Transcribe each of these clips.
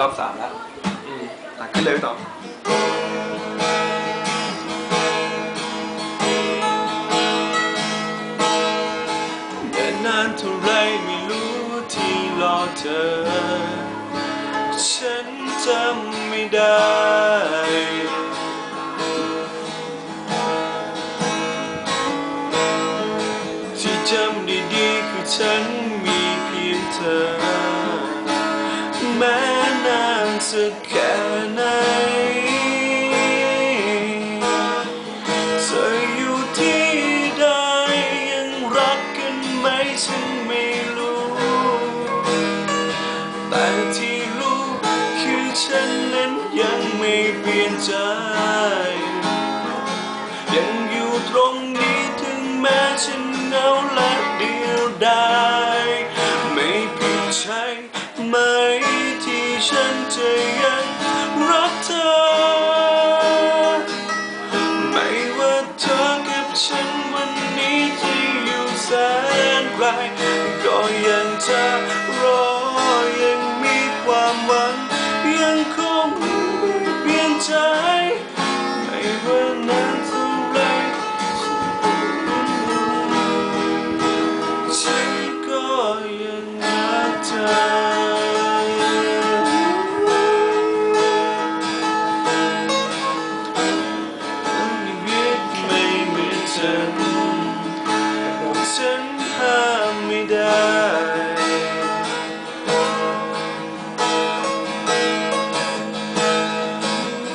รอบสามแล้วอืมหลักขึ้นเลยพี่ต่อเดินนานเท่าไรไม่รู้ที่รอเธอ ฉันจำไม่ได้ที่จำได้ดีคือฉันมีเพียงเธอ สักแค่ไหนเธออยู่ที่ใดยังรักกันไหมฉันไม่รู้ แต่ที่รู้คือฉันนั้นยังไม่เปลี่ยนใจ ฉันจะยังรักเธอ ไม่ว่าเธอกับฉันวันนี้จะอยู่แสนไกลก็ยังจะรอยังมีความหวัง ยังคงไม่เปลี่ยนใจ ไม่ว่านาน ฉันบอกฉันห้ามไม่ได้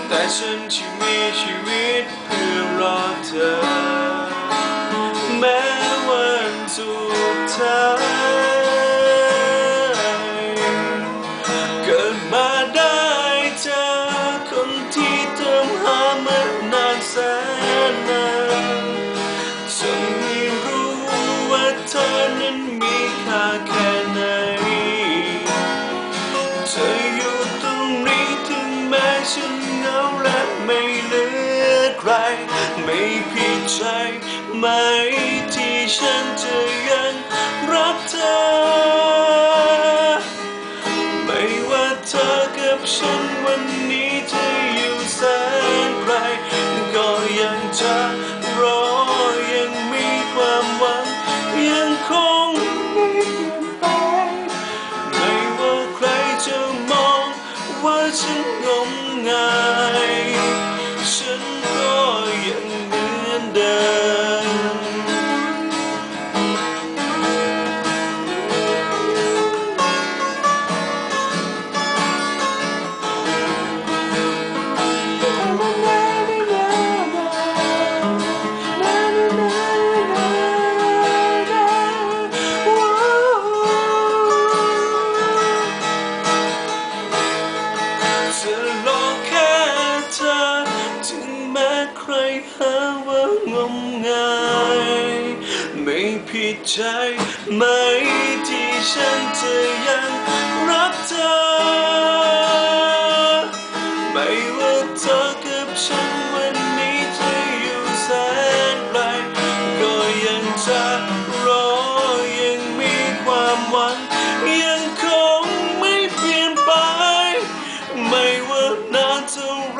แต่ฉันที่มีชีวิตเพื่อรอเธอ ฉันเหงาและไม่เหลือใคร ไม่ผิดใจไหมที่ฉันจะยังรักเธอ หาว่างมงายไม่ผิดใจไหมที่ฉันจะยังรักเธอ ไม่ว่าเธอกับฉันวันนี้จะอยู่แสนไกลก็ยังจะรอยังมีความหวังยังคงไม่เปลี่ยนไป ไม่ว่านานเท่า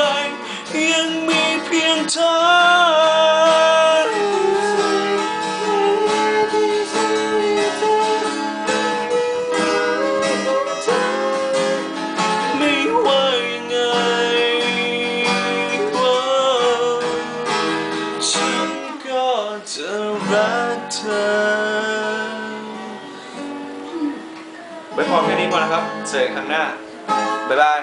เธอไว้พอแค่นี้พอนะครับ เจอกันครั้งหน้า บ๊ายบาย